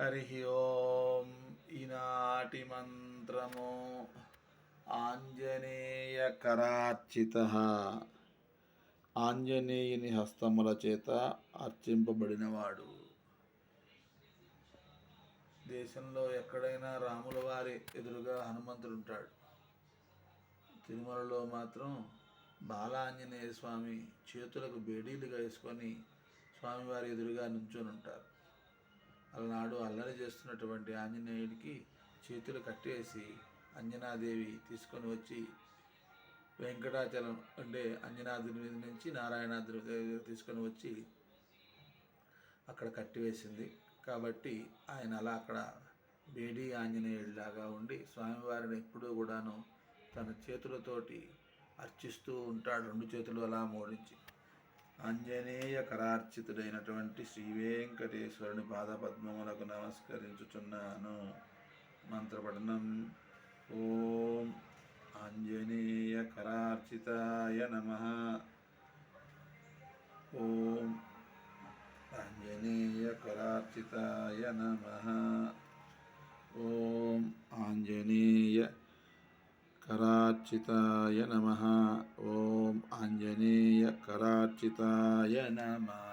హరి ఓం ఈనాటి మంత్రము ఆంజనేయ కరార్చిత ఆంజనేయుని హస్తముల చేత అర్చింపబడినవాడు దేశంలో ఎక్కడైనా రాముల వారి ఎదురుగా హనుమంతుడు ఉంటాడు తిరుమలలో మాత్రం బాలాంజనేయ స్వామి చేతులకు బేడీలుగా వేసుకొని స్వామివారి ఎదురుగా నుంచొని ఉంటారు అలనాడు అల్లరి చేస్తున్నటువంటి ఆంజనేయుడికి చేతులు కట్టేసి అంజనాదేవి తీసుకొని వచ్చి వెంకటాచలం అంటే అంజనాద్రి మీద నుంచి నారాయణాద్రి దగ్గర తీసుకొని వచ్చి అక్కడ కట్టివేసింది. కాబట్టి ఆయన అలా అక్కడ బేడీ ఆంజనేయుడిలాగా ఉండి స్వామివారిని ఎప్పుడూ కూడాను తన చేతులతోటి అర్చిస్తూ ఉంటాడు. రెండు చేతులు అలా మోడించి. ఆంజనేయ కరార్చితుడైనటువంటి శ్రీ వెంకటేశ్వరుని పాదపద్మములకు నమస్కరించుచున్నాను. మంత్రపఠనం. ఓం ఆంజనేయ కరార్చితాయ నమ. ఓం ఆంజనేయ కరార్చితాయ నమ. ఓం ఆంజనేయ కరార్చితాయ నమ. ఓం ఆంజనేయ కరార్చితాయ నమః.